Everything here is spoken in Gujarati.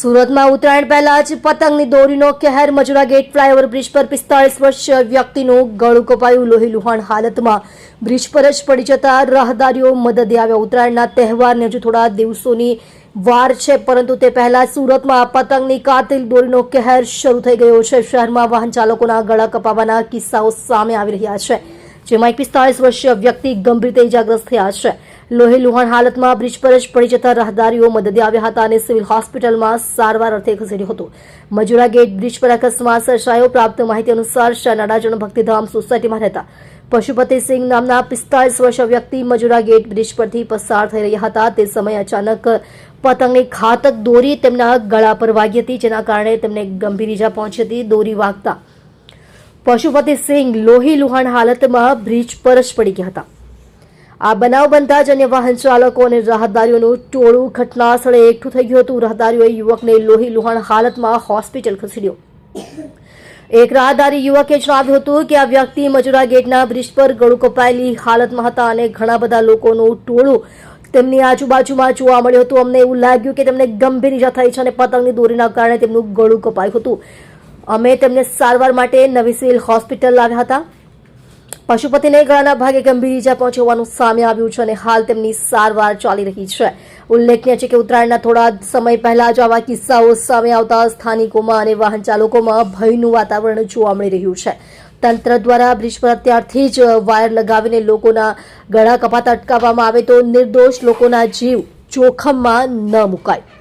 સુરતમાં ઉત્તરાયણ પહેલા જ પતંગની દોરીનો કહેર મજુરા ગેટ ફ્લાયઓવર બ્રિજ પર પિસ્તાળીસ વર્ષીય વ્યક્તિનું ગળું કપાયું લોહી લુહાણ હાલતમાં. બ્રિજ પર જ પડી જતા રાહદારીઓ મદદે આવ્યા. ઉત્તરાયણના તહેવારને હજુ થોડા દિવસોની વાર છે, પરંતુ તે પહેલા સુરતમાં પતંગની કાતિલ દોરીનો કહેર શરૂ થઈ ગયો છે. શહેરમાં વાહન ચાલકોના ગળા કપાવાના કિસ્સાઓ સામે આવી રહ્યા છે, જેમાં એક પિસ્તાળીસ વર્ષીય વ્યક્તિ ગંભીર રીતે ઇજાગ્રસ્ત થયા છે. લોહી લુહાણ હાલતમાં બ્રિજ પર જ પડી જતા રાહદારીઓ મદદે આવ્યા હતા અને સિવિલ હોસ્પિટલમાં સારવાર અર્થે ખસેડ્યો હતો. મજુરા ગેટ બ્રિજ પર અકસ્માત સર્જાયો. પ્રાપ્ત માહિતી અનુસાર શહેરના નાડાજણ ભક્તિધામ સોસાયટીમાં રહેતા પશુપતિસિંહ નામના પિસ્તાળીસ વર્ષ વ્યક્તિ મજુરા ગેટ બ્રિજ પરથી પસાર થઈ રહ્યા હતા. તે સમયે અચાનક પતંગની ઘાતક દોરી તેમના ગળા પર વાગી હતી, જેના કારણે તેમને ગંભીર ઈજા પહોંચી હતી. દોરી વાગતા પશુપતિ સિંહ લોહી લુહાણ હાલતમાં બ્રિજ પર જ પડી ગયા હતા. આ બનાવ બનતા જ અન્ય વાહન ચાલકો અને રાહદારીઓનું ટોળું ઘટના સ્થળે એકઠું થઈ ગયું હતું. રાહદારીઓએ યુવકને લોહી લુહાણ હાલતમાં હોસ્પિટલ ખસેડ્યો. એક રાહદારી યુવકે જણાવ્યું હતું કે આ વ્યક્તિ મજુરા ગેટના બ્રિજ પર ગળું કપાયેલી હાલતમાં હતા અને ઘણા બધા લોકોનું ટોળું તેમની આજુબાજુમાં જોવા મળ્યું હતું. અમને એવું લાગ્યું કે તેમને ગંભીર ઈજા થઈ છે અને પતંગની દોરીના કારણે તેમનું ગળું કપાયું હતું. અમે તેમને સારવાર માટે નવી સિવિલ હોસ્પિટલ લાવ્યા હતા. પશુપતિને ગળાના ભાગે ગંભીર ઈજા પહોંચી હોવાનું સામે આવ્યું છે અને હાલ તેમની સારવાર ચાલી રહી છે. ઉલ્લેખનીય છે કે ઉત્તરાયણના થોડા સમય પહેલા જ આવા કિસ્સાઓ સામે આવતા સ્થાનિકોમાં અને વાહન ચાલકોમાં ભયનું વાતાવરણ જોવા મળી રહ્યું છે. તંત્ર દ્વારા બ્રિજ પર અત્યારથી જ વાયર લગાવીને લોકોના ગળા કપાત અટકાવવામાં આવે તો નિર્દોષ લોકોના જીવ જોખમમાં ન મુકાય.